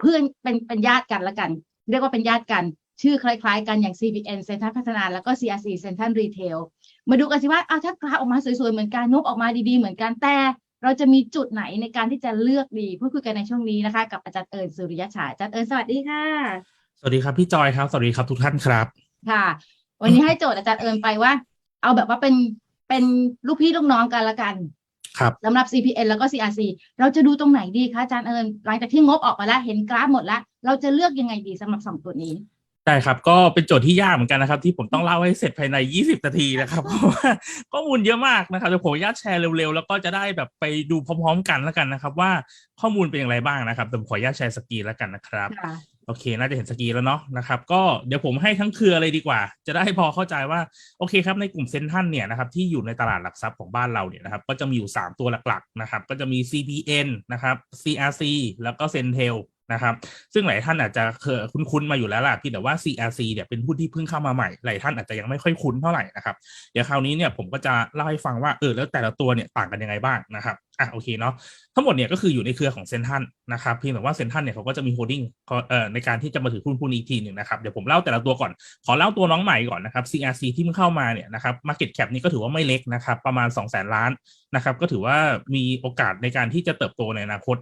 เพื่อนเป็นเป็นญาติกันละกัน เรียกว่าเป็นญาติกัน ชื่อคล้ายๆ กันอย่าง CPN เซ็นทรัลพัฒนาแล้วก็ CRC เซ็นทรัลรีเทลมาดูกันสิว่าอ้าวถ้ากราฟออกมาสวยๆเหมือนกันงบออกมาดีๆเหมือนกันแต่เราจะมีจุดไหนในการที่จะเลือกดีพูดคุยกันในช่วงนี้นะคะ กับอาจารย์เอิญสุริยฉายอาจารย์เอิญสวัสดีค่ะ สวัสดีครับพี่จอยครับ สวัสดีครับทุกท่านครับ ค่ะ วันนี้ให้โจทย์อาจารย์เอิญไปว่า เอาแบบว่าเป็นเป็นลูกพี่ลูกน้องกันละกัน ครับสำหรับ CPN แล้วก็ CRC เราจะดูตรงไหนดีคะอาจารย์เอิญหลังจากที่งบออกมาแล้วเห็นกราฟหมดแล้ว เราจะเลือกยังไงดีสำหรับสองตัวนี้ได้ครับ ก็เป็นโจทย์ที่ยากเหมือนกันนะครับ ที่ผมต้องเล่าให้เสร็จภายใน 20 นาทีนะครับเพราะว่าข้อมูลเยอะมากนะครับเดี๋ยวผมขออนุญาตแชร์เร็วๆ แล้วก็จะได้แบบไปดูพร้อมๆ กันแล้วกันนะครับ ว่าข้อมูลเป็นอย่างไรบ้างนะครับแต่ผมขออนุญาตแชร์สกรีนแล้วกันนะครับค่ะ โอเค น่าจะเห็นสกีแล้วเนาะนะครับ ก็เดี๋ยวผมให้ทั้งเครือเลยดีกว่า จะได้พอเข้าใจว่าโอเคครับในกลุ่มเซ็นทรัลเนี่ยนะครับที่อยู่ในตลาดหลักทรัพย์ของบ้านเราเนี่ยนะครับก็จะมีอยู่ 3 ตัวหลักๆนะครับก็จะมี CPN นะครับ CRC แล้วก็ Centel นะครับซึ่งหลายท่านอาจจะเคยคุ้นๆมาอยู่แล้วล่ะพี่แต่ว่า CRC เนี่ยเป็นหุ้นที่เพิ่งเข้ามาใหม่หลายท่านอาจจะยังไม่ค่อยคุ้นเท่าไหร่นะครับเดี๋ยวคราวนี้เนี่ยผมก็จะเล่าให้ฟังว่าเออแล้วแต่ละตัวเนี่ยต่างกันยังไงบ้างนะครับ อะโอเคเนาะทั้งหมดเนี่ยก็คืออยู่ในเครือของเซนทันนะครับเพียงแต่ว่าเซนทันเนี่ยเขาก็จะมีโฮดดิ้งเอ่อในการที่จะมาถือหุ้นพวกนี้อีกทีหนึ่งนะครับเดี๋ยวผมเล่าแต่ละตัวก่อน ขอเล่าตัวน้องใหม่ก่อนนะครับ CRC ที่เพิ่งเข้ามาเนี่ยนะครับ Market Cap นี่ก็ถือว่าไม่เล็กนะครับ ประมาณ 2 0 0 0 0 0ล้านนะครับ ก็ถือว่ามีโอกาสในการที่จะเติบโตในอนาคต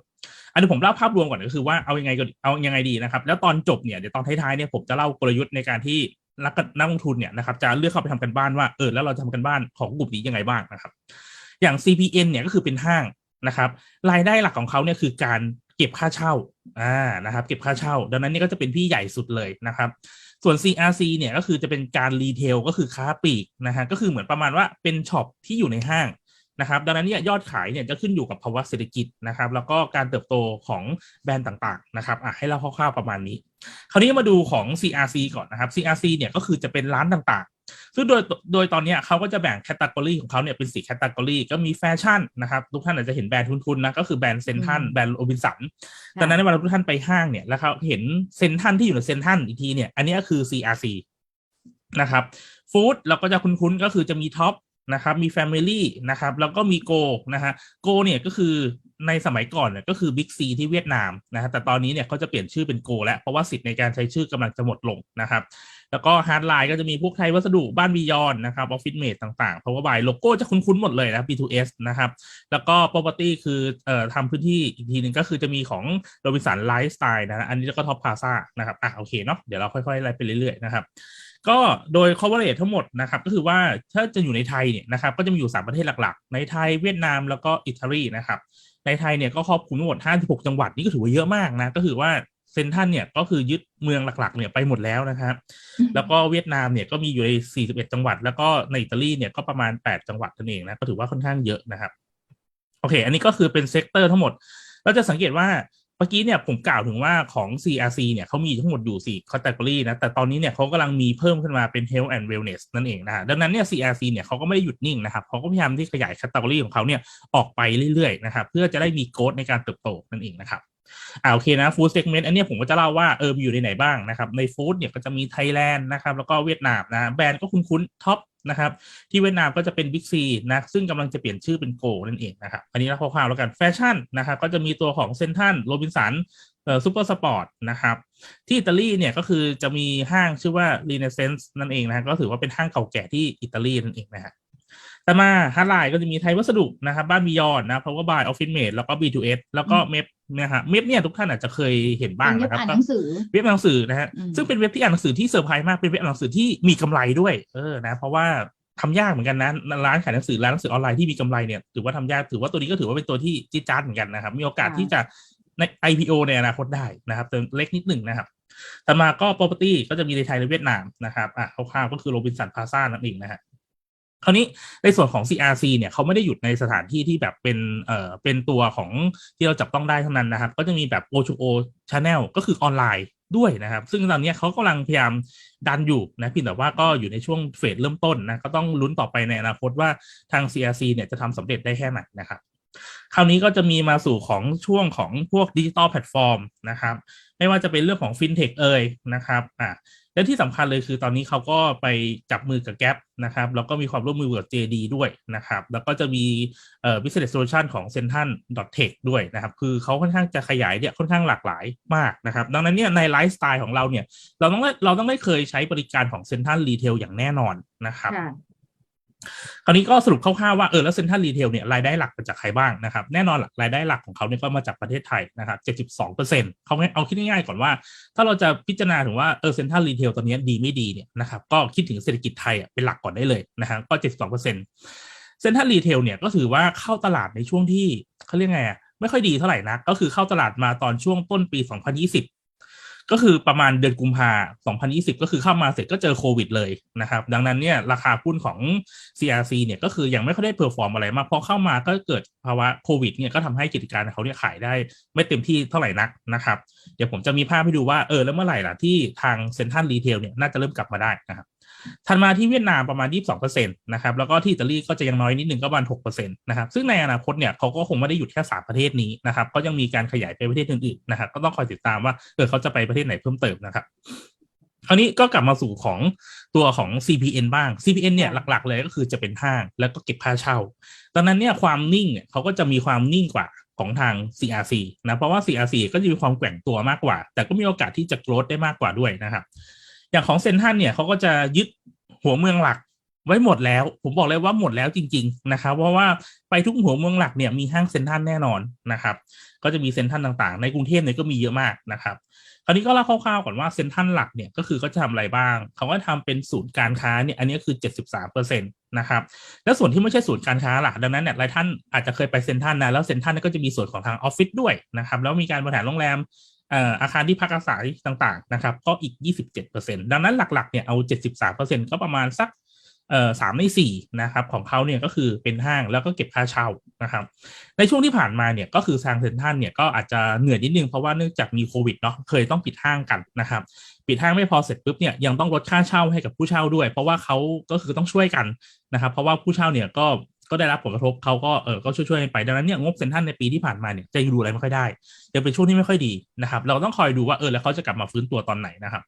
อันนี้ผมเล่าภาพรวมก่อนก็คือว่าเอายังไงก็เอายังไงดีนะครับ แล้วตอนจบเนี่ยเดี๋ยวตอนท้ายๆเนี่ยผมจะเล่ากลยุทธ์ในการที่นักนักลงทุนเนี่ยนะครับจะเลือกเข้าไปทำกันบ้านว่าเออแล้วเราจะทำกันบ้านของกลุ่มนี้ยังไงบ้างนะครับ อย่าง CPN เนี่ยก็คือเป็นห้างนะครับรายได้หลักของเขาเนี่ยคือการเก็บค่าเช่าอ่านะครับเก็บค่าเช่า ดังนั้นนี่ก็จะเป็นพี่ใหญ่สุดเลยนะครับส่วน CRC เนี่ยก็คือจะเป็นการรีเทลก็คือค้าปลีกนะฮะก็คือเหมือนประมาณว่าเป็นช็อปที่อยู่ในห้างนะครับดังนั้นเนี่ยยอดขายเนี่ยจะขึ้นอยู่กับภาวะเศรษฐกิจนะครับแล้วก็การเติบโตของแบรนด์ต่างๆนะครับอะให้เล่าคร่าวๆประมาณนี้ คราวนี้มาดูของ CRC ก่อนนะครับ CRC เนี่ยก็คือจะเป็นร้านต่างๆ ซึ่งโดยโดยตอนเนี้ยเขาก็จะแบ่งแคตตากรีของเขาเนี่ยเป็นสี่แคตตากรีก็มีแฟชั่นนะครับ ทุกท่านอาจจะเห็นแบรนด์ทุนๆนะก็คือแบรนด์เซนทันอืมแบรนด์โรบินสันดังนั้นเวลาทุกท่านไปห้างเนี่ยแล้วเขาเห็นเซนทันที่อยู่ในเซนทันอีกทีเนี่ยอันนี้ก็คือ CRC นะครับฟู้ดเราก็จะคุ้นๆก็คือจะมีท็อปนะครับมี Family นะครับแล้วก็มีโกนะฮะโกเนี่ยก็คือในสมัยก่อนเนี่ยก็คือ Big C ที่เวียดนามนะฮะแต่ตอนนี้เนี่ยเขาจะเปลี่ยนชื่อเป็นโกแล้วเพราะว่าสิทธิ์ในการใช้ชื่อกำลังจะหมดลงนะครับ แล้วก็ฮาร์ดไลน์ก็จะมีพวกไทยวัสดุบ้านบียอนนะครับออฟฟิศเมดต่างๆเพราะว่าบโลโก้จะคุ้นๆหมดเลยนะ B2S นะครับแล้วก็ property คือเอ่อทำพื้นที่อีกทีหนึ่งก็คือจะมีของโรบินสันไลฟ์สไตล์นะอันนี้ก็ท็อปพาซานะครับอะโอเคเนาะเดี๋ยวเราค่อยๆไล่ไปเรื่อยๆนะครับก็โดย coverage ทั้งหมดนะครับก็คือว่าถ้าจะอยู่ในไทยเนี่ยนะครับก็จะมีอยู่ 3 ประเทศหลักๆ ในไทยเวียดนามแล้วก็อิตาลีนะครับในไทยเนี่ยก็ครอบคลุมทั้งหมด 56 จังหวัดนี่ก็ถือว่าเยอะมากนะก็คือว่า เซนทรันเนี่ยก็คือยึดเมืองหลักๆเนี่ยไปหมดแล้วนะครับ แล้วก็เวียดนามเนี่ยก็มีอยู่ใน 41 จังหวัด แล้วก็ในอิตาลีเนี่ยก็ประมาณ 8 จังหวัดนั่นเองนะก็ถือว่าค่อนข้างเยอะนะครับ โอเค อันนี้ก็คือเป็นเซกเตอร์ทั้งหมด เราจะสังเกตว่าเมื่อกี้เนี่ยผมกล่าวถึงว่าของ CRC เนี่ยเขามีทั้งหมดอยู่ 4 category นะ แต่ตอนนี้เนี่ยเขากำลังมีเพิ่มขึ้นมาเป็น health and wellness นั่นเองนะฮะดังนั้นเนี่ย CRC เนี่ยเขาก็ไม่ได้หยุดนิ่งนะครับเขาก็พยายามที่ขยาย category ของเขาเนี่ยออกไปเรื่อยๆนะครับ เพื่อจะได้มีโกดในการเติบโตนั่นเองนะครับ อ่าโอเคนะฟู้ดเซกเมนต์อันนี้ผมก็จะเล่าว่าเออมอยู่ในไหนบ้างนะครับในฟู้ดเนี่ยก็จะมีไทยแลนด์นะครับแล้วก็เวียดนามนะแบรนด์ก็คุ้นๆท็อปนะครับที่เวียดนามก็จะเป็นบิ๊กซีนะซึ่งกำลังจะเปลี่ยนชื่อเป็นโกนั่นเองนะครับอันนี้เราคร่าวๆแล้วกันแฟชั่นนะครับก็จะมีตัวของเซนทันโรบินสันเอ่อซูเปอร์สปอร์ตนะครับที่อิตาลีเนี่ยก็คือจะมีห้างชื่อว่า Renaissance นั่นเองนะฮะก็ถือว่าเป็นห้างเก่าแก่ที่อิตาลีนั่นเองนะฮะ ต่อมาฮาร์ดไลน์ก็จะมีไทยวัสดุนะครับ บ้านบิยอนนะ Power by Office Mate แล้วก็ B2S แล้วก็เมฟนะฮะเมฟเนี่ยทุกท่านอาจจะเคยเห็นบ้างเป็นเว็บนะครับอ่านก็หนังสือเว็บอ่านหนังสือนะฮะอืมซึ่งเป็นเว็บที่อ่านหนังสือที่เซอร์ไพรส์มากเป็นเว็บอ่านหนังสือที่มีกำไรด้วยเออนะเพราะว่าทำยากเหมือนกันนะร้านขายหนังสือร้านหนังสือออนไลน์ที่มีกำไรเนี่ยถือว่าทำยากถือว่าตัวนี้ก็ถือว่าเป็นตัวที่จี๊ดจ๊าดเหมือนกันนะครับมีโอกาสค่ะที่จะใน IPO ในอนาคตได้นะครับแต่เล็กนิดหนึ่งนะครับต่อมาก็ property ก็จะมีในไทยและเวียดนามนะครับอะคร่าวๆก็คือโรบินสันพาซ่านั่นเองนะฮะ คราวนี้ในส่วนของ CRC เนี่ยเขาไม่ได้หยุดในสถานที่ที่แบบเป็นเอ่อเป็นตัวของที่เราจับต้องได้เท่านั้นนะครับ ก็จะมีแบบ O2O Channel ก็คือออนไลน์ด้วยนะครับ ซึ่งตอนนี้เขากำลังพยายามดันอยู่นะเพียงแต่ว่าก็อยู่ในช่วงเฟสเริ่มต้นนะก็ต้องลุ้นต่อไปในอนาคตว่าทาง CRC เนี่ยจะทำสำเร็จได้แค่ไหนนะครับ คราวนี้ก็จะมีมาสู่ของช่วงของพวกดิจิตอลแพลตฟอร์มนะครับ ไม่ว่าจะเป็นเรื่องของฟินเทคเอ่ยนะครับอ่าและที่สำคัญเลยคือตอนนี้เขาก็ไปจับมือกับแก p นะครับแล้วก็มีความร่วมมือกับ JD ด้วยนะครับ แล้วก็จะมีเอ่อ business solution ของ Central Tech ด้วยนะครับ คือเขาค่อนข้างจะขยายเนี่ยค่อนข้างหลากหลายมากนะครับ ดังนั้นเนี่ยในไลฟ์สไตล์ของเราเนี่ย เราต้องได้เราต้องได้เคยใช้บริการของ Central Retail อย่างแน่นอนนะครับ คราวนี้ก็สรุปคร่าวๆว่าเออแล้วเซ็นทรัลรีเทลเนี่ยรายได้หลักมาจากใครบ้างนะครับ แน่นอนหลักรายได้หลักของเขาเนี่ยก็มาจากประเทศไทยนะครับ72เปอร์เซ็นต์เขาให้เอาคิดง่ายๆก่อนว่า ถ้าเราจะพิจารณาถึงว่าเออเซ็นทรัลรีเทลตอนนี้ดีไม่ดีเนี่ยนะครับก็คิดถึงเศรษฐกิจไทยอะเป็นหลักก่อนได้เลยนะครับก็ 72เปอร์เซ็นต์เซ็นทรัลรีเทลเนี่ยก็ถือว่าเข้าตลาดในช่วงที่เขาเรียกไงอะไม่ค่อยดีเท่าไหร่นะก็คือเข้าตลาดมาตอนช่วงต้นปี 2020 ก็คือประมาณเดือนกุมภา2020 ก็คือเข้ามาเสร็จก็เจอโควิดเลยนะครับ ดังนั้นเนี่ยราคาหุ้นของ CRC เนี่ยก็คือยังไม่ค่อยได้เพอร์ฟอร์มอะไรมากพอเข้ามาก็เกิดภาวะโควิดเนี่ยก็ทำให้กิจการเขาเนี่ยขายได้ไม่เต็มที่เท่าไหร่นักนะครับ เดี๋ยวผมจะมีภาพให้ดูว่าเออแล้วเมื่อไหร่ล่ะที่ทางเซ็นทรัลรีเทลเนี่ยน่าจะเริ่มกลับมาได้นะครับ ถัดมาที่เวียดนามประมาณ 22%นะครับแล้วก็ที่อิตาลีก็จะยังน้อยนิดหนึ่งก็ประมาณ6%นะครับซึ่งในอนาคตเนี่ยเขาก็คงไม่ได้หยุดแค่3ประเทศนี้นะครับก็ยังมีการขยายไปประเทศอื่นๆนะครับก็ต้องคอยติดตามว่าเออเขาจะไปประเทศไหนเพิ่มเติมนะครับคราวนี้ก็กลับมาสู่ของตัวของ CPN บ้าง CPN เนี่ยหลัก ๆ เลยก็คือจะเป็นห้างแล้วก็เก็บค่าเช่า ตอนนั้นเนี่ยความนิ่งเนี่ยเขาก็จะมีความนิ่งกว่าของทาง CRC นะเพราะว่า CRC ก็จะมีความแกว่งตัวมากกว่า แต่ก็มีโอกาสที่จะโกรธได้มากกว่าด้วยนะครับ อย่างของเซนทันเนี่ยเขาก็จะยึดหัวเมืองหลักไว้หมดแล้ว ผมบอกเลยว่าหมดแล้วจริง ๆ นะครับ เพราะว่าไปทุกหัวเมืองหลักเนี่ยมีห้างเซนทันแน่นอนนะครับ ก็จะมีเซนทันต่างๆ ในกรุงเทพเนี่ยก็มีเยอะมากนะครับ คราวนี้ก็เล่าคร่าวๆก่อนว่าเซนทันหลักเนี่ยก็คือเขาจะทำอะไรบ้าง เขาก็ทำเป็นศูนย์การค้าเนี่ยอันนี้คือ 73เปอร์เซ็นต์นะครับ แล้วส่วนที่ไม่ใช่ศูนย์การค้าล่ะดังนั้นเนี่ยหลายท่านอาจจะเคยไปเซนทันนะแล้วเซนทันเนี่ยก็จะมีส่วนของทางออฟฟิศด้วยนะครับ แล้วมีการบริหารโรงแรม อาคารที่พักอาศัยต่างๆนะครับ ก็อีก 27%ดังนั้นหลักๆเนี่ยเอา 73%ก็ประมาณสักสามในสี่นะครับของเขาเนี่ยก็คือเป็นห้างแล้วก็เก็บค่าเช่านะครับ ในช่วงที่ผ่านมาเนี่ยก็คือทางเซ็นทรัลเนี่ยก็อาจจะเหนื่อยนิดนึงเพราะว่าเนื่องจากมีโควิดเนาะเคยต้องปิดห้างกันนะครับ ปิดห้างไม่พอเสร็จปุ๊บเนี่ยยังต้องลดค่าเช่าให้กับผู้เช่าด้วย เพราะว่าเขาก็คือต้องช่วยกันนะครับ เพราะว่าผู้เช่าเนี่ยก็ ก็ได้รับผลกระทบเขาก็เออก็ช่วยๆไปดังนั้นเนี่ยงบเซ็นทันในปีที่ผ่านมาเนี่ยจะดูอะไรไม่ค่อยได้จะเป็นช่วงที่ไม่ค่อยดีนะครับ เราต้องคอยดูว่าเออแล้วเขาจะกลับมาฟื้นตัวตอนไหนนะครับ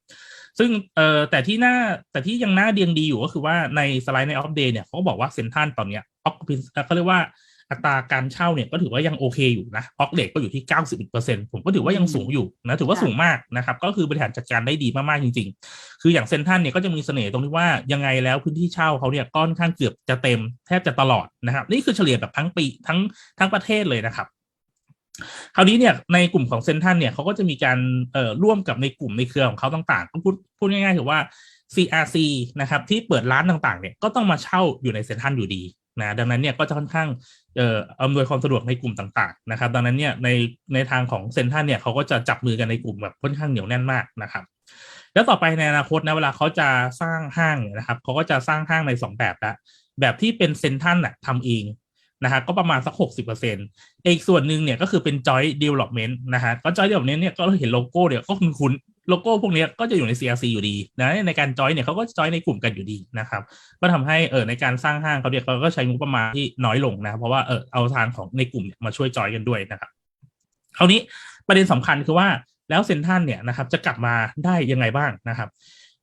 ซึ่งเออแต่ที่น่าแต่ที่ยังน่าเดียงดีอยู่ก็คือว่าในสไลด์ในออฟเดย์เนี่ยเขาบอกว่าเซ็นทันตอนเนี้ยออกเขาเรียกว่า อัตราการเช่าเนี่ยก็ถือว่ายังโอเคอยู่นะออกเลทก็อยู่ที่ 91%ผมก็ถือว่ายังสูงอยู่นะถือว่าสูงมากนะครับก็คือบริหารจัดการได้ดีมากๆจริง ๆ คืออย่างเซ็นทรัลเนี่ยก็จะมีเสน่ห์ตรงที่ว่ายังไงแล้วพื้นที่เช่าเขาเนี่ยก้อนข้างเกือบจะเต็มแทบจะตลอดนะครับนี่คือเฉลี่ยแบบทั้งปีทั้งทั้งประเทศเลยนะครับคราวนี้เนี่ยในกลุ่มของเซนทันเนี่ยเขาก็จะมีการเอ่อร่วมกับในกลุ่มในเครือของเขาต่างๆก็พูดพูดง่ายๆคือว่า CRC นะครับที่เปิดร้านต่างๆเนี่ยก็ต้องมาเช่าอยู่ในเซนทันอยู่ดี นะดังนั้นเนี่ยก็จะค่อนข้างเอ่ออำนวยความสะดวกในกลุ่มต่างๆนะครับดังนั้นเนี่ยในในทางของเซนทันเนี่ยเขาก็จะจับมือกันในกลุ่มแบบค่อนข้างเหนียวแน่นมากนะครับแล้วต่อไปในอนาคตนะเวลาเขาจะสร้างห้างเนี่ยนะครับเขาก็จะสร้างห้างในสองแบบละแบบที่เป็นเซนทันน่ะทำเองนะครับก็ประมาณสักหกสิบเปอร์เซ็นต์อีกส่วนหนึ่งเนี่ยก็คือเป็น joint development นะฮะก็ joint development เนี่ยก็เห็นโลโก้เนี่ยก็คุ้น โลโก้พวกนี้ก็จะอยู่ใน CRC อยู่ดีนะในการ joint เนี่ยเขาก็ joint ในกลุ่มกันอยู่ดีนะครับก็ทำให้เออในการสร้างห้างเขาเนี่ยเขาก็ใช้งบประมาณที่น้อยลงนะ เพราะว่าเออเอาทางของในกลุ่มเนี่ยมาช่วย joint กันด้วยนะครับคราวนี้ประเด็นสำคัญคือว่าแล้วเซนทันเนี่ยนะครับจะกลับมาได้ยังไงบ้างนะครับ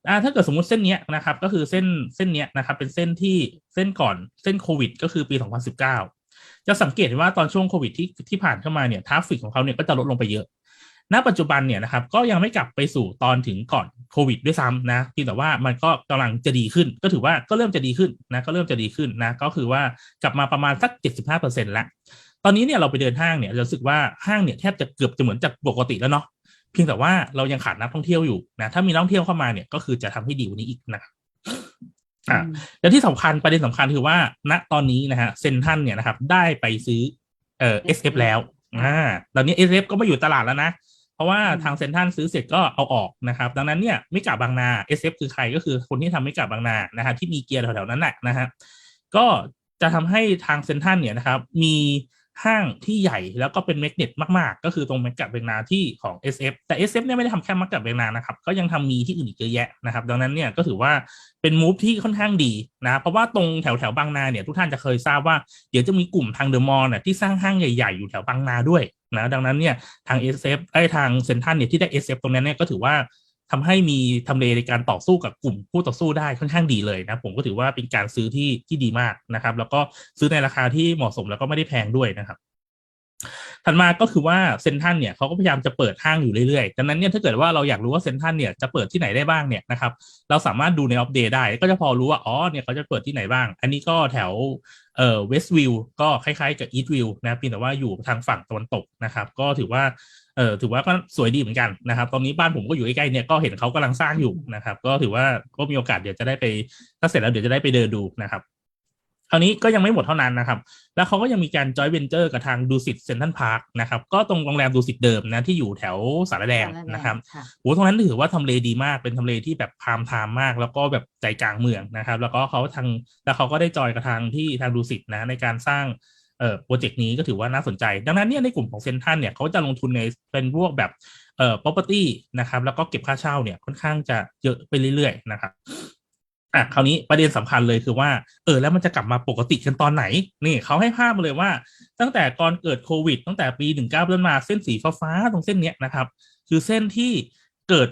อ่าถ้าเกิดสมมุติเส้นเนี้ยนะครับก็คือเส้นเส้นเนี้ยนะครับเป็นเส้นที่เส้นก่อนเส้นโควิด ก็คือปี 2019 จะสังเกตว่าตอนช่วงโควิดที่ที่ผ่านเข้ามาเนี่ยทราฟฟิกของเขาเนี่ยก็จะลดลงไปเยอะ ณปัจจุบันเนี่ยนะครับก็ยังไม่กลับไปสู่ตอนถึงก่อนโควิดด้วยซ้ำนะเพียงแต่ว่ามันก็กำลังจะดีขึ้น ก็ถือว่าก็เริ่มจะดีขึ้นนะก็เริ่มจะดีขึ้นนะก็คือว่ากลับมาประมาณสัก 75%แล้วตอนนี้เนี่ยเราไปเดินห้างเนี่ยเรารู้สึกว่าห้างเนี่ยแทบจะเกือบจะเหมือนจากปกติแล้วเนาะเพียงแต่ว่าเรายังขาดนักท่องเที่ยวอยู่นะถ้ามีนักท่องเที่ยวเข้ามาเนี่ยก็คือจะทำให้ดีกว่านี้อีกนะครับอ่าและที่สำคัญประเด็นสำคัญคือว่า ณตอนนี้นะฮะเซนทันเนี่ยนะครับได้ไปซื้อเอ่อ SF แล้วอ่าตอนนี้ SF ก็มาอยู่ตลาดแล้วนะ เพราะว่าอืมทางเซนทันซื้อเสร็จก็เอาออกนะครับ ดังนั้นเนี่ยไม่กลับบางนา SF คือใครก็คือคนที่ทำไม่กลับบางนานะฮะที่มีเกียร์แถวๆนั้นแหละนะฮะก็จะทำให้ทางเซนทันเนี่ยนะครับมีห้างที่ใหญ่แล้วก็เป็นแมกเนตมากๆ ก็คือตรงแมกกะเบงนาที่ของ SF แต่ SF เนี่ยไม่ได้ทำแค่แมกกะเบงนานะครับ ก็ยังทำมีที่อื่นอีกเยอะแยะนะครับ ดังนั้นเนี่ยก็ถือว่าเป็นมูฟที่ค่อนข้างดีนะ เพราะว่าตรงแถวแถวๆบางนาเนี่ยทุกท่านจะเคยทราบว่าเดี๋ยวจะมีกลุ่มทางเดอะมอลล์เนี่ยที่สร้างห้างใหญ่ๆ อยู่แถวบางนาด้วย นะดังนั้นเนี่ยทาง SF ไอ้ทางเซ็นทันเนี่ยที่ได้ SF ตรงนั้นเนี่ยก็ถือว่าทำให้มีทำเลในการต่อสู้กับกลุ่มผู้ต่อสู้ได้ค่อนข้างดีเลยนะผมก็ถือว่าเป็นการซื้อที่ที่ดีมากนะครับ แล้วก็ซื้อในราคาที่เหมาะสมแล้วก็ไม่ได้แพงด้วยนะครับ ถัดมาก็คือว่าเซนทันเนี่ยเขาก็พยายามจะเปิดห้างอยู่เรื่อยๆดังนั้นเนี่ยถ้าเกิดว่าเราอยากรู้ว่าเซนทันเนี่ยจะเปิดที่ไหนได้บ้างเนี่ยนะครับ เราสามารถดูในอัปเดตได้ ก็จะพอรู้ว่า อ๋อ เนี่ยเขาจะเปิดที่ไหนบ้าง อันนี้ก็แถวเอ่อเวสต์วิวก็คล้ายๆกับอีสต์วิวนะเพียงแต่ว่าอยู่ทางฝั่งตะวันตกนะครับ ก็ถือว่าเออถือว่าก็สวยดีเหมือนกันนะครับ ตอนนี้บ้านผมก็อยู่ใกล้ๆเนี่ยก็เห็นเขากำลังสร้างอยู่นะครับ ก็ถือว่าก็มีโอกาสเดี๋ยวจะได้ไปถ้าเสร็จแล้วเดี๋ยวจะได้ไปเดินดูนะครับ คราวนี้ก็ยังไม่หมดเท่านั้นนะครับ แล้วเขาก็ยังมีการจอยเวนเจอร์กับทางดูสิตเซ็นทรัลพาร์คนะครับ ก็ตรงโรงแรมดูสิตเดิมนะที่อยู่แถวสารแดงนะครับค่ะโหตรงนั้นถือว่าทำเลดีมาก เป็นทำเลที่แบบพามไทม์มาก แล้วก็แบบใจกลางเมืองนะครับ แล้วก็เขาทางแล้วเขาก็ได้จอยกับทางที่ทางดูสิตนะในการสร้างเอ่อโปรเจกต์นี้ก็ถือว่าน่าสนใจ ดังนั้นเนี่ยในกลุ่มของเซนทันเนี่ยเขาจะลงทุนในเป็นพวกแบบเอ่อ property นะครับ แล้วก็เก็บค่าเช่าเนี่ยค่อนข้างจะเยอะไปเรื่อยๆนะครับ อะคราวนี้ประเด็นสำคัญเลยคือว่า เออแล้วมันจะกลับมาปกติกันตอนไหน นี่เขาให้ภาพมาเลยว่า ตั้งแต่ก่อนเกิดโควิด ตั้งแต่ปีหนึ่งเก้าต้นมาเส้นสีฟ้าๆตรงเส้นเนี้ยนะครับ คือเส้นที่เกิด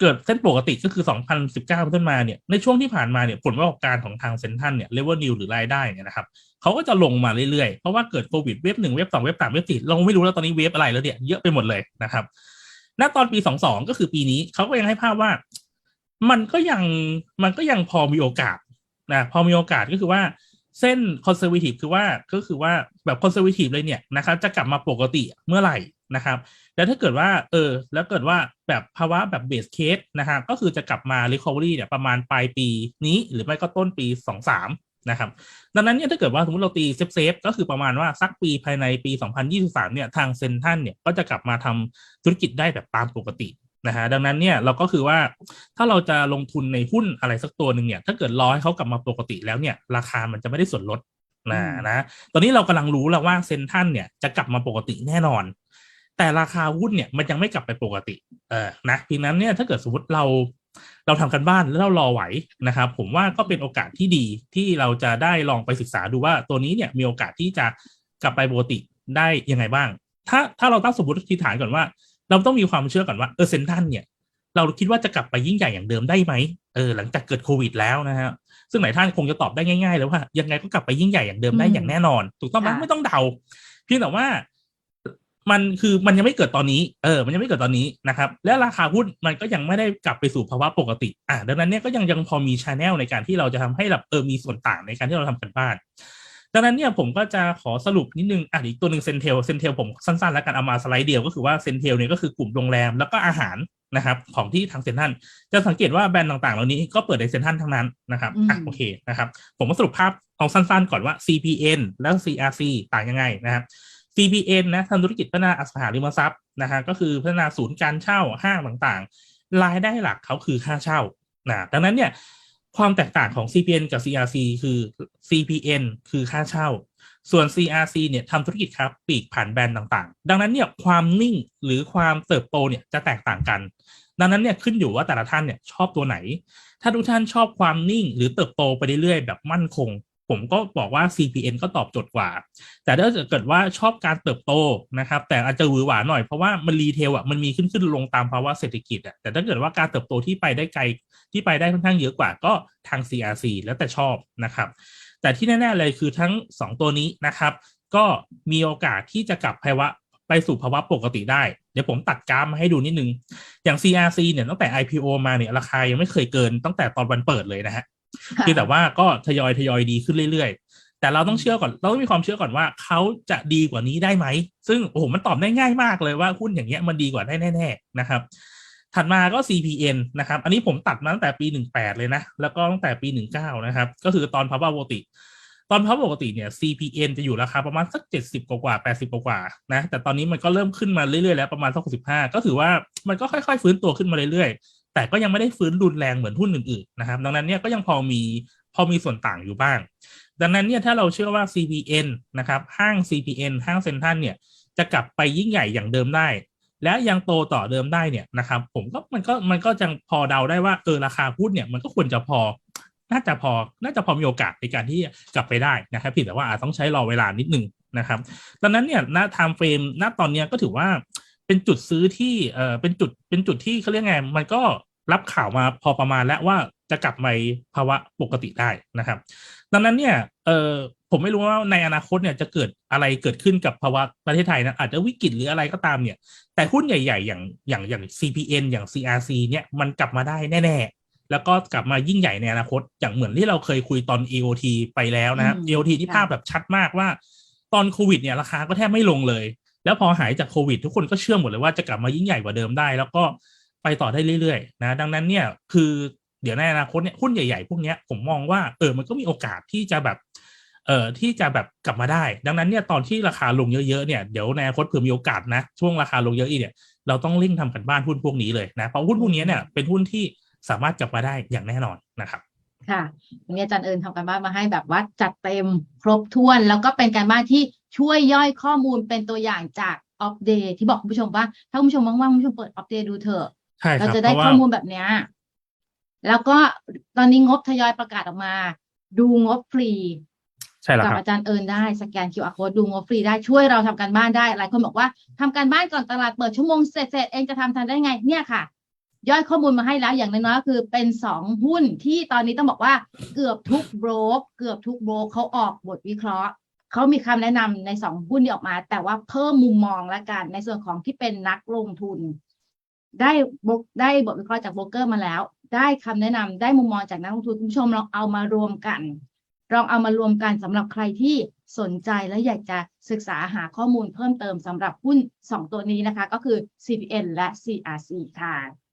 เกิดเส้นปกติก็คือ 2019ต้นมาเนี่ยในช่วงที่ผ่านมาเนี่ยผลประกอบการของทางเซ็นทรัลเนี่ยเลเวลนิวหรือรายได้เนี่ยนะครับเขาก็จะลงมาเรื่อยๆ เพราะว่าเกิดโควิดเว็บหนึ่งเว็บสองเว็บสามเว็บสี่เราไม่รู้แล้วตอนนี้เว็บอะไรแล้วเนี่ยเยอะไปหมดเลยนะครับณตอนปี 22 ก็คือปีนี้เขาก็ยังให้ภาพว่า มันก็ยังมันก็ยังพอมีโอกาสนะพอมีโอกาสก็คือว่าเส้นคอนเซอร์วทีฟคือว่าก็คือว่าแบบคอนเซอร์วทีฟเลยเนี่ยนะครับจะกลับมาปกติเมื่อไหร่นะครับ แล้วถ้าเกิดว่าเออแล้วเกิดว่าแบบภาวะแบบเบสเคสนะครับก็คือจะกลับมา recovery เนี่ยประมาณปลายปีนี้หรือไม่ก็ต้นปี 23นะครับดังนั้นเนี่ยถ้าเกิดว่าสมมติเราตีเซฟเซฟก็คือประมาณว่าสักปีภายในปี 2023เนี่ยทางเซนทันเนี่ยก็จะกลับมาทำธุรกิจได้แบบตามปกติ นะฮะดังนั้นเนี่ยเราก็คือว่าถ้าเราจะลงทุนในหุ้นอะไรสักตัวหนึ่งเนี่ยถ้าเกิดรอให้เขากลับมาปกติแล้วเนี่ยราคามันจะไม่ได้ส่วนลดนะนะตอนนี้เรากำลังรู้แล้วว่าเซนทันเนี่ยจะกลับมาปกติแน่นอน แต่ราคาหุ้นเนี่ยมันยังไม่กลับไปปกติเออนะทีนั้นเนี่ยถ้าเกิดสมมติเราเราทำกันบ้านแล้วเรารอไหวนะครับผมว่าก็เป็นโอกาสที่ดีที่เราจะได้ลองไปศึกษาดูว่าตัวนี้เนี่ยมีโอกาสที่จะกลับไปปกติได้ยังไงบ้าง ถ้าถ้าเราตั้งสมมติฐานก่อนว่า เราต้องมีความเชื่อก่อนว่าเออเซนทันเนี่ย เราคิดว่าจะกลับไปยิ่งใหญ่อย่างเดิมได้ไหมเออหลังจากเกิดโควิดแล้วนะฮะซึ่งหลายท่านคงจะตอบได้ง่ายๆแล้วว่ายังไงก็กลับไปยิ่งใหญ่อย่างเดิมได้อย่างแน่นอน ถูกต้องไหมค่ะไม่ต้องเดา เพียงแต่ว่ามันคือมันยังไม่เกิดตอนนี้ เออ มันยังไม่เกิดตอนนี้นะครับ และราคาหุ้นมันก็ยังไม่ได้กลับไปสู่ภาวะปกติ อ่าดังนั้นเนี่ยก็ยังยังพอมีชแนลในการที่เราจะทำให้แบบเออมีส่วนต่างในการที่เราทำกันบ้าน ดังนั้นเนี่ยผมก็จะขอสรุปนิดนึงอะอีกตัวหนึ่งเซนเทลเซนเทลผมสั้นๆ แล้วกันเอามาสไลด์เดียวก็คือว่าเซนเทลเนี่ยก็คือกลุ่มโรงแรมแล้วก็อาหารนะครับของที่ทางเซนทรันจะสังเกตว่าแบรนด์ต่างๆ เหล่านี้ก็เปิดในเซนทรันทั้งนั้นนะครับอะอืมโอเคนะครับผมก็สรุปภาพเอาสั้นๆ ก่อนว่า CPN แล้ว CRC ต่างยังไงนะครับ CPN นะทำธุรกิจพัฒนาอสังหาริมทรัพย์นะฮะก็คือพัฒนาศูนย์การเช่าห้างต่างๆรายได้หลักเขาคือค่าเช่านะดังนั้นเนี่ย ความแตกต่างของ CPN กับ CRC คือ CPN คือค่าเช่า ส่วน CRC เนี่ยทำธุรกิจครับปลีกผ่านแบรนด์ต่างๆ ดังนั้นเนี่ยความนิ่งหรือความเติบโตเนี่ยจะแตกต่างกัน ดังนั้นเนี่ยขึ้นอยู่ว่าแต่ละท่านเนี่ยชอบตัวไหน ถ้าทุกท่านชอบความนิ่งหรือเติบโตไปเรื่อยๆแบบมั่นคง ผมก็บอกว่า CPN ก็ตอบโจทย์กว่า แต่ถ้าเกิดว่าชอบการเติบโตนะครับ แต่อาจจะหวือหวาหน่อยเพราะว่ามันรีเทลอะมันมีขึ้นขึ้นลงตามภาวะเศรษฐกิจอะแต่ถ้าเกิดว่าการเติบโตที่ไปได้ไกลที่ไปได้ค่อนข้างเยอะกว่าก็ทาง CRC แล้วแต่ชอบนะครับ แต่ที่แน่ๆเลยคือทั้ง 2 ตัวนี้นะครับ ก็มีโอกาสที่จะกลับภาวะไปสู่ภาวะปกติได้ เดี๋ยวผมตัดกราฟมาให้ดูนิดนึง อย่าง CRC เนี่ยตั้งแต่ IPO มาเนี่ยราคายังไม่เคยเกินตั้งแต่ตอนวันเปิดเลยนะฮะ เพียงแต่ว่าก็ทยอยทยอยดีขึ้นเรื่อยๆ แต่เราต้องเชื่อก่อน เราต้องมีความเชื่อก่อนว่าเขาจะดีกว่านี้ได้ไหม ซึ่งโอ้โหมันตอบได้ง่ายมากเลยว่าหุ้นอย่างเงี้ยมันดีกว่าได้แน่ๆนะครับ ถัดมาก็ CPN นะครับ อันนี้ผมตัดมาตั้งแต่ปี 18 เลยนะ แล้วก็ตั้งแต่ปี 19 นะครับ ก็คือตอนภาวะปกติ ตอนภาวะปกติเนี่ย CPN จะอยู่ราคาประมาณสัก 70 กว่าๆ80กว่านะ แต่ตอนนี้มันก็เริ่มขึ้นมาเรื่อยๆแล้วประมาณสัก65ก็ถือว่ามันก็ค่อยๆ ฟื้นตัวขึ้นมาเรื่อยๆ แต่ก็ยังไม่ได้ฟื้นรุนแรงเหมือนหุ้นอื่นๆนะครับ ดังนั้นเนี่ยก็ยังพอมีพอมีส่วนต่างอยู่บ้าง ดังนั้นเนี่ยถ้าเราเชื่อว่า CPN นะครับห้าง CPN ห้างเซ็นทรัลเนี่ยจะกลับไปยิ่งใหญ่อย่างเดิมได้ และยังโตต่อเดิมได้เนี่ยนะครับผมก็มันก็มันก็จะพอเดาได้ว่าเออราคาหุ้นเนี่ยมันก็ควรจะพอน่าจะพอ น่าจะพอมีโอกาสในการที่กลับไปได้นะครับเพียงแต่ว่าอาจต้องใช้รอเวลานิดนึงนะครับ ดังนั้นเนี่ยณไทม์เฟรม ณ ตอนเนี้ยก็ถือว่า เป็นจุดซื้อที่เออเป็นจุดเป็นจุดที่เขาเรียกไงมันก็รับข่าวมาพอประมาณแล้วว่าจะกลับมาภาวะปกติได้นะครับ ดังนั้นเนี่ยเออผมไม่รู้ว่าในอนาคตเนี่ยจะเกิดอะไรเกิดขึ้นกับภาวะประเทศไทยนะอาจจะวิกฤตหรืออะไรก็ตามเนี่ย แต่หุ้นใหญ่ ๆ อย่างอย่างอย่าง CPN อย่าง CRC เนี่ยมันกลับมาได้แน่ ๆ แล้วก็กลับมายิ่งใหญ่ในอนาคต อย่างเหมือนที่เราเคยคุยตอน AOT ไปแล้วนะครับอืม AOT ที่ค่ะภาพแบบชัดมากว่า ตอนโควิดเนี่ยราคาก็แทบไม่ลงเลย แล้วพอหายจากโควิด ทุกคนก็เชื่อหมดเลยว่าจะกลับมายิ่งใหญ่กว่าเดิมได้ แล้วก็ไปต่อได้เรื่อยๆนะดังนั้นเนี่ยคือเดี๋ยวในอนาคตเนี่ยหุ้นใหญ่ๆพวกเนี้ยผมมองว่าเออมันก็มีโอกาสที่จะแบบเอ่อที่จะแบบกลับมาได้ ดังนั้นเนี่ยตอนที่ราคาลงเยอะๆเนี่ยเดี๋ยวในอนาคตเผื่อมีโอกาสนะช่วงราคาลงเยอะอีกเนี่ยเราต้องเร่งทำกันบ้านหุ้นพวกนี้เลยนะเพราะหุ้นพวกนี้เนี่ยเป็นหุ้นที่สามารถกลับมาได้อย่างแน่นอนนะครับค่ะวันนี้อาจารย์เอิญทำการบ้านมาให้แบบว่าจัดเต็มครบถ้วน แล้วก็เป็นการบ้านที่ ช่วยย่อยข้อมูลเป็นตัวอย่างจากออฟเดย์ที่บอกคุณผู้ชมว่า ถ้าคุณผู้ชมว่างๆคุณผู้ชมเปิดออฟเดย์ดูเถอะใช่คเรารับจะได้เพราะข้อว่ามูลแบบเนี้ยแล้วก็ตอนนี้งบทยอยประกาศออกมา ดูงบฟรี ใช่แล้วกับครับ อาจารย์เอิญได้สแกน QR code ดูงบฟรีได้ช่วยเราทำการบ้านได้ หลายคนบอกว่าทำการบ้านก่อนตลาดเปิดชั่วโมงเสร็จๆเองจะทำทันได้ไงเนี่ยค่ะ ย่อยข้อมูลมาให้แล้วอย่างน้อยๆก็คือเป็นสองหุ้นที่ตอนนี้ต้องบอกว่าเกือบทุกโบรกเกือบทุกโบรกเขาออกบทวิเคราะห์ เขามีคำแนะนำในสองหุ้นที่ออกมา แต่ว่าเพิ่มมุมมองละกัน ในส่วนของที่เป็นนักลงทุน ได้บทได้บทวิเคราะห์จากโบรกเกอร์มาแล้ว ได้คำแนะนำได้มุมมองจากนักลงทุนคุณผู้ชมลองเอามารวมกันลองเอามารวมกันสำหรับใครที่สนใจและอยากจะศึกษาหาข้อมูลเพิ่มเติมสำหรับหุ้น 2 ตัวนี้นะคะ ก็คือ CPN และ CRC ค่ะ